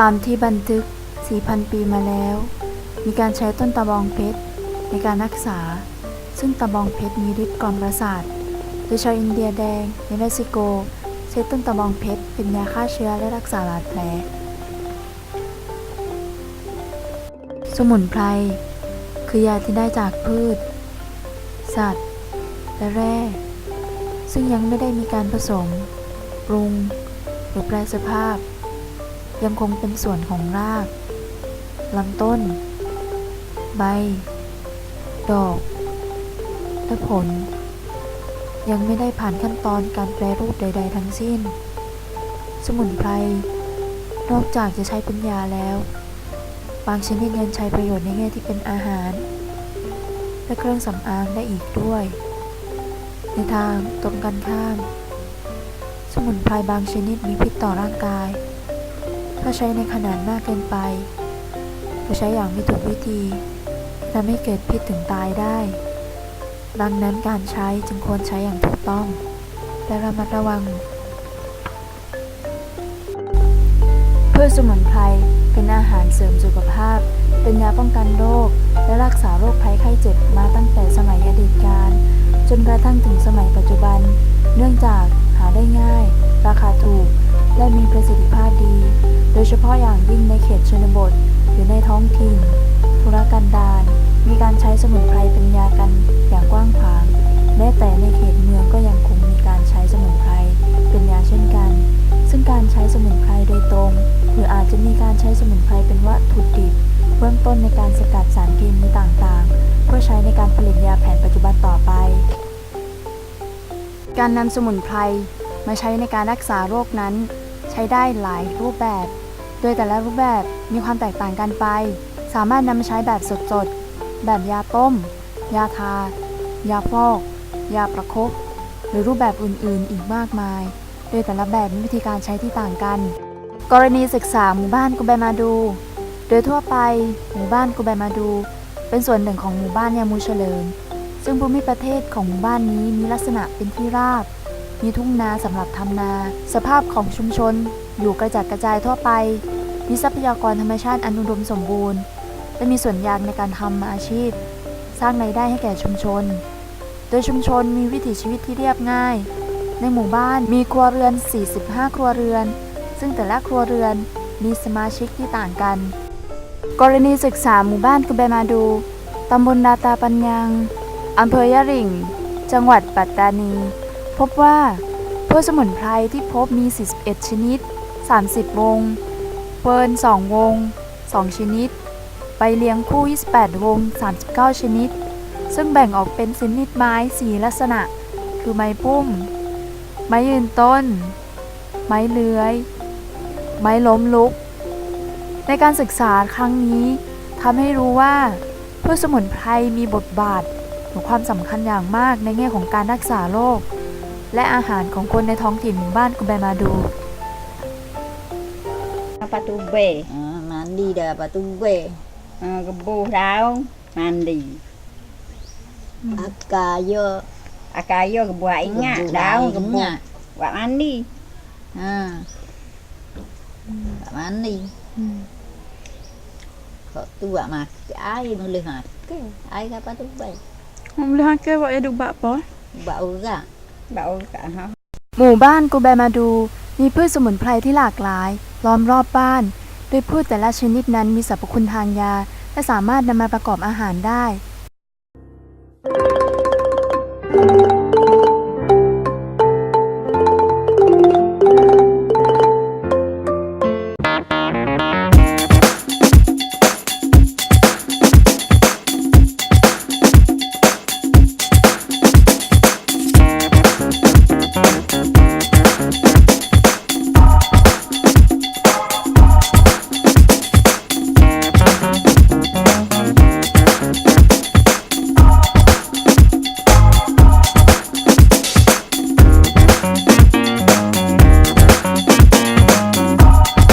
ตามที่บันทึก 4,000 ปีมาแล้ว มีการใช้ต้นตะบองเพชรในการรักษา ซึ่งตะบองเพชรมีฤทธิ์กล่อมประสาท โดยชาวอินเดียแดงในเม็กซิโก ใช้ต้นตะบองเพชรเป็นยาฆ่าเชื้อและรักษาบาดแผล สมุนไพร คือยาที่ได้จากพืช สัตว์ และแร่ ซึ่งยังไม่ได้มีการผสม ปรุง หรือแปรสภาพ ยังคงเป็นส่วนของรากลำต้น ใบ ดอก และผล ยังไม่ได้ผ่านขั้นตอนการแปรรูปใด ๆ ทั้งสิ้น สมุนไพรนอกจากจะใช้เป็นยาแล้ว บางชนิดยังใช้ประโยชน์ในแง่ที่เป็นอาหาร และเครื่องสำอางได้อีกด้วย ในทางตรงกันข้าม สมุนไพรบางชนิดมีพิษต่อร่างกาย ถ้าใช้ในขนาดมากเกินไปหรือใช้อย่างไม่ถูกวิธีทำให้เกิดพิษถึงตายได้ ดังนั้นการใช้จึงควรใช้อย่างถูกต้อง และระมัดระวัง เพืชสมุนไพรเป็นอาหารเสริมสุขภาพ เป็นยาป้องกันโรค และรักษาโรคภัยไข้เจ็บมาตั้งแต่สมัยอดีตการ จนกระทั่งถึงสมัยปัจจุบัน เนื่องจากหาได้ง่าย ราคาถูก และมีประสิทธิภาพดี โดยเฉพาะอย่างยิ่งในเขตชนบท หรือในท้องถิ่น ธุรกันดารมีการใช้สมุนไพรเป็นยากันอย่างกว้างขวางแม้แต่ในเขตเมืองก็ยังคงมีการใช้สมุนไพรเป็นยาเช่นกัน ซึ่งการใช้สมุนไพรโดยตรง หรืออาจจะมีการใช้สมุนไพรเป็นวัตถุดิบเบื้องต้นในการสกัดสารเคมีต่างๆ เพื่อใช้ในการผลิตยาแผนปัจจุบันต่อไป การนำสมุนไพรมาใช้ในการรักษาโรคนั้น ใช้ได้หลายรูปแบบ ดยแต่ละรูปแบบมีความแตกต่างกันไป สามารถนำมาใช้แบบสดๆ แบบยาต้ม ยาทา ยาฟอก ยาประคบ หรือรูปแบบอื่นๆ อีกมากมาย โดยแต่ละแบบมีวิธีการใช้ที่ต่างกัน กรณีศึกษาหมู่บ้านกุแบมาดู โดยทั่วไปหมู่บ้านกุแบมาดู เป็นส่วนหนึ่งของหมู่บ้านยามูเฉลิม ซึ่งภูมิประเทศของหมู่บ้านนี้มีลักษณะเป็นที่ราบ มีทุ่งนาสำหรับทำนา สภาพของชุมชนอยู่กระจัดกระจายทั่วไป มีทรัพยากรธรรมชาติอันอุดมสมบูรณ์ และมีส่วนยางในการทำอาชีพ สร้างรายได้ให้แก่ชุมชน โดยชุมชนมีวิถีชีวิตที่เรียบง่าย ในหมู่บ้านมีครัวเรือน 45 ครัวเรือน ซึ่งแต่ละครัวเรือนมีสมาชิกที่ต่างกัน กรณีศึกษาหมู่บ้านกุเบมาดู ตำบลนาตาปัญญัง อำเภอยะริ่งจังหวัดปัตตานี พบว่าพืชสมุนไพรที่พบมี 41 ชนิด 30 วง เฟิร์น2 วง 2 ชนิด ใบเลี้ยงคู่ 28 วง 39 ชนิด ซึ่งแบ่งออกเป็นชนิดไม้ 4 ลักษณะ คือไม้ปุ้มไม้ยืนต้น ไม้เลื้อย ไม้ล้มลุก ในการศึกษาครั้งนี้ทำให้รู้ว่าพืชสมุนไพรมีบทบาทหรือความสำคัญอย่างมากในแง่ของการรักษาโรคและอาหารของคนในท้องถิ่นหมู่บ้านกุแบมาดู Patu be, Ah, mandi dah lepas tu gue. uh, gebuh daun, mandi. Akar je. Akayo gebuh air ingat, Gebuh daun gebuh. ingat. Buat mandi. Ha. Tak mandi. Kau tu buat makan air boleh makan. Air apa tu baik. Boleh makan buat aduk bak apa? Buat orang. Bau kat ha. หมู่บ้านกูแบมาดู มีพืชสมุนไพรที่หลากหลาย ล้อมรอบบ้าน โดยพืชแต่ละชนิดนั้นมีสรรพคุณทางยา และสามารถนำมาประกอบอาหารได้